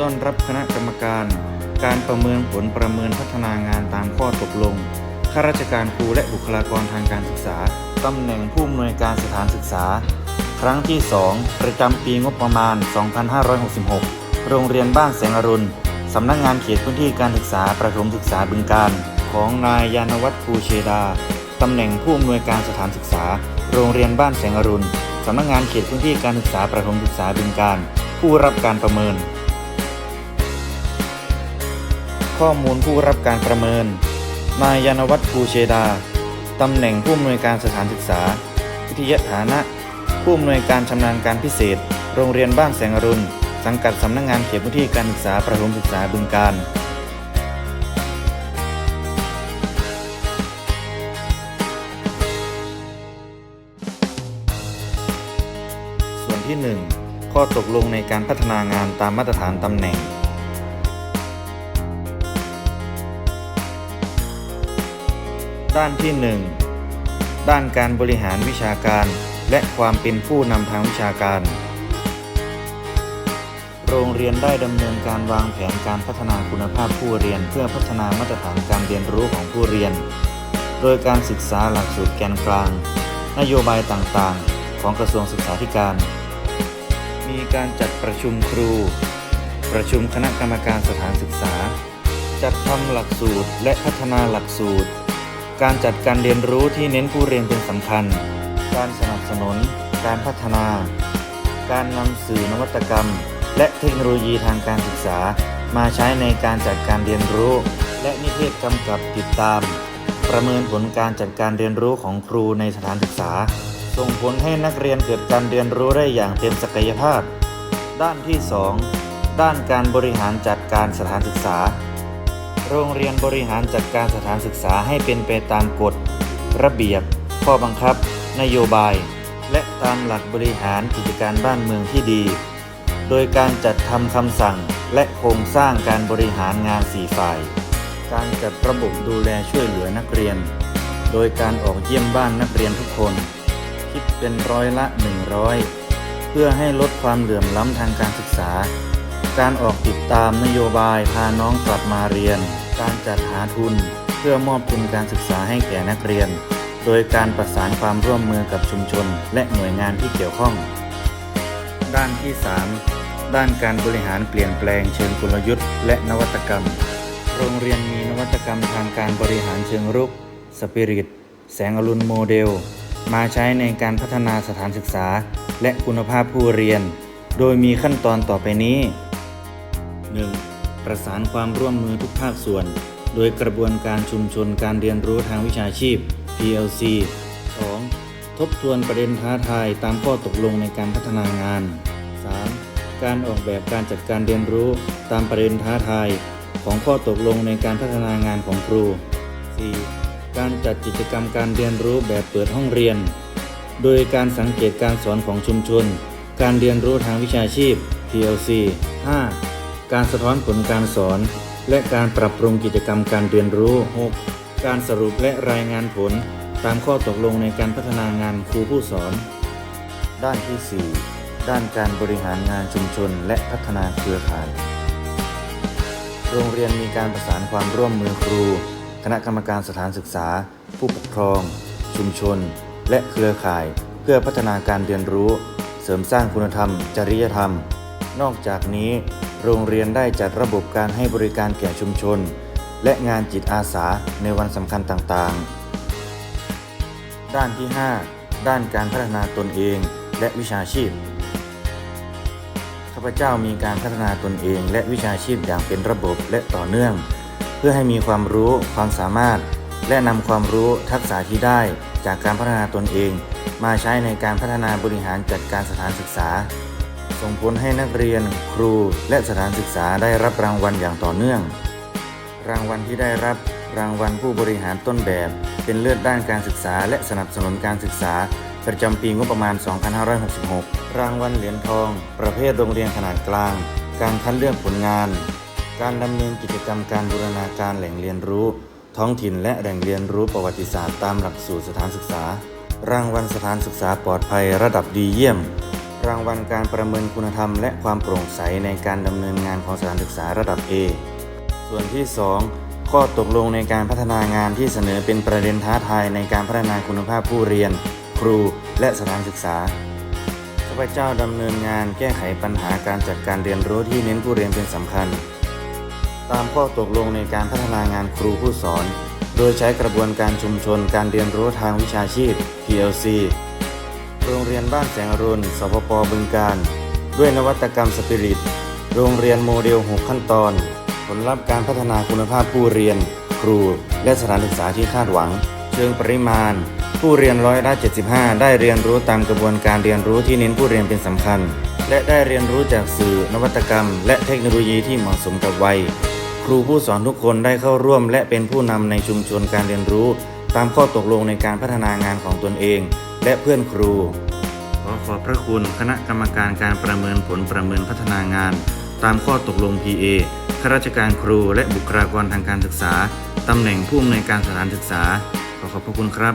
ต้อนรับคณะกรรมการ การประเมินผลประเมินพัฒนางานตามข้อตกลงข้าราชการครูและบุคลากรทางการศึกษาตำแหน่งผู้อำนวยการสถานศึกษา ครั้งที่ 2 ประจำปีงบประมาณ 2566 โรงเรียนบ้านแสงอรุณสำนักงานเขตพื้นที่การศึกษาประถมศึกษาบึงการ ของนายยานวัฒน์ภูเชดาตำแหน่งผู้อำนวยการสถานศึกษา โรงเรียนบ้านแสงอรุณสำนักงานเขตพื้นที่การศึกษาประถมศึกษาบึงการ ผู้รับการประเมิน ข้อมูลผู้รับการประเมิน นายยานวัฒน์ภูเชดา ตำแหน่งผู้อำนวยการสถานศึกษา วิทยาฐานะ ผู้อำนวยการชำนาญการพิเศษ โรงเรียนบ้านแสงอรุณ สังกัดสำนักงานเขตพื้นที่การศึกษาประถมศึกษาบึงการส่วนที่ 1 ข้อตกลงในการพัฒนางานตามมาตรฐานตำแหน่ง ด้านที่ 1 ด้านการบริหารวิชาการ และความเป็นผู้นำทางวิชาการ โรงเรียนได้ดำเนินการวางแผนการพัฒนาคุณภาพผู้เรียน เพื่อพัฒนามาตรฐานการเรียนรู้ของผู้เรียน โดยการศึกษาหลักสูตรแกนกลาง นโยบายต่างๆ ของกระทรวงศึกษาธิการ มีการจัดประชุมครู ประชุมคณะกรรมการสถานศึกษา จัดทำหลักสูตรและพัฒนาหลักสูตร การจัดการเรียนรู้ที่เน้นผู้เรียนเป็นสำคัญ การสนับสนุน การพัฒนา การนำสื่อนวัตกรรม และเทคโนโลยีทางการศึกษา มาใช้ในการจัดการเรียนรู้ และนิเทศกำกับติดตาม ประเมินผลการจัดการเรียนรู้ของครูในสถานศึกษา ส่งผลให้นักเรียนเกิดการเรียนรู้ได้อย่างเต็มศักยภาพ ด้านที่ 2 ด้านการบริหารจัดการสถานศึกษา โรงเรียนบริหารจัดการสถานศึกษาให้เป็นไปตามกฎ ระเบียบ ข้อบังคับ นโยบาย และตามหลักบริหารกิจการบ้านเมืองที่ดี โดยการจัดทำคำสั่งและโครงสร้างการบริหารงานสี่ฝ่าย การจัดระบบดูแลช่วยเหลือนักเรียน โดยการออกเยี่ยมบ้านนักเรียนทุกคน คิดเป็นร้อยละ 100 เพื่อให้ลดความเหลื่อมล้ำทางการศึกษา การออกติดตามนโยบายพาน้องกลับมาเรียน การจัดหาทุน เพื่อมอบทุนการศึกษาให้แก่นักเรียน โดยการประสานความร่วมมือกับชุมชน และหน่วยงานที่เกี่ยวข้อง ด้านที่ 3 ด้านการบริหารเปลี่ยนแปลงเชิงกลยุทธ์ และนวัตกรรม โรงเรียนมีนวัตกรรมทางการบริหารเชิงรุกสปิริตแสงอรุณโมเดล มาใช้ในการพัฒนาสถานศึกษา และคุณภาพผู้เรียน โดยมีขั้นตอนต่อไปนี้ 1. ประสานความร่วมมือทุกภาคส่วน โดยกระบวนการชุมชนการเรียนรู้ทางวิชาชีพ PLC 2. ทบทวนประเด็นท้าทายตามข้อตกลงในการพัฒนางาน 3. การออกแบบการจัดการเรียนรู้ตามประเด็นท้าทายของข้อตกลงในการพัฒนางานของครู 4. การจัดกิจกรรมการเรียนรู้แบบเปิดห้องเรียน โดยการสังเกตการสอนของชุมชน การเรียนรู้ทางวิชาชีพ PLC 5. การสะท้อนผลการสอน และการปรับปรุงกิจกรรมการเรียนรู้ 6. การสรุปและรายงานผล ตามข้อตกลงในการพัฒนางานครูผู้สอน ด้านที่ 4 ด้านการบริหารงานชุมชนและพัฒนาเครือข่าย โรงเรียนมีการประสานความร่วมมือครู คณะกรรมการสถานศึกษา ผู้ปกครอง ชุมชน และเครือข่าย เพื่อพัฒนาการเรียนรู้ เสริมสร้างคุณธรรม จริยธรรม นอกจากนี้ โรงเรียนได้จัดระบบการให้บริการแก่ชุมชน และงานจิตอาสาในวันสำคัญต่างๆ ด้านที่ 5 ด้านการพัฒนาตนเองและวิชาชีพข้าพเจ้ามีการพัฒนาตนเองและวิชาชีพอย่างเป็นระบบและต่อเนื่อง เพื่อให้มีความรู้ความสามารถ และนำความรู้ทักษะที่ได้จากการพัฒนาตนเอง มาใช้ในการพัฒนาบริหารจัดการสถานศึกษา ส่งผลให้นักเรียน ครู และสถานศึกษาได้รับรางวัลอย่างต่อเนื่อง รางวัลที่ได้รับรางวัลผู้บริหารต้นแบบ เป็นเลือดด้านการศึกษา และสนับสนุนการศึกษา ประจำปีงบประมาณ 2566 รางวัลเหรียญทอง ประเภทโรงเรียนขนาดกลาง การคัดเลือกผลงาน การดำเนินกิจกรรมการบูรณาการแหล่งเรียนรู้ ท้องถิ่นและแหล่งเรียนรู้ประวัติศาสตร์ตามหลักสูตรสถานศึกษา รางวัลสถานศึกษาปลอดภัยระดับดีเยี่ยม รางวัลการประเมินคุณธรรม และความโปร่งใสในการดำเนินงานของสถานศึกษาระดับ A ส่วนที่ 2 ข้อตกลงในการพัฒนางานที่เสนอเป็นประเด็นท้าทายในการพัฒนาคุณภาพผู้เรียน ครู และสถานศึกษาข้าพเจ้าดำเนินงานแก้ไขปัญหาการจัดการเรียนรู้ที่เน้นผู้เรียนเป็นสำคัญ ตามข้อตกลงในการพัฒนางานครูผู้สอน โดยใช้กระบวนการชุมชนการเรียนรู้ทางวิชาชีพ PLC โรงเรียนบ้านแสงอรุณสพปบึงการ ด้วยนวัตกรรมสปิริต โรงเรียนโมเดล 6 ขั้นตอน ผลลัพธ์การพัฒนาคุณภาพผู้เรียน ครู และสถานศึกษาที่คาดหวัง เชิงปริมาณ ผู้เรียนร้อยละ75 ได้เรียนรู้ตามกระบวนการเรียนรู้ที่เน้นผู้เรียนเป็นสำคัญ และได้เรียนรู้จากสื่อนวัตกรรม และเทคโนโลยีที่เหมาะสมกับวัย ครูผู้สอนทุกคนได้เข้าร่วม และเป็นผู้นำในชุมชนการเรียนรู้ ตามข้อตกลงในการพัฒนางานของตนเอง และเพื่อนครู ขอขอบพระคุณคณะกรรมการการประเมินผลประเมินพัฒนางาน ตามข้อตกลง PA ข้าราชการครูและบุคลากรทางการศึกษา ตำแหน่งผู้อำนวยการสถานศึกษา ขอขอบพระคุณครับ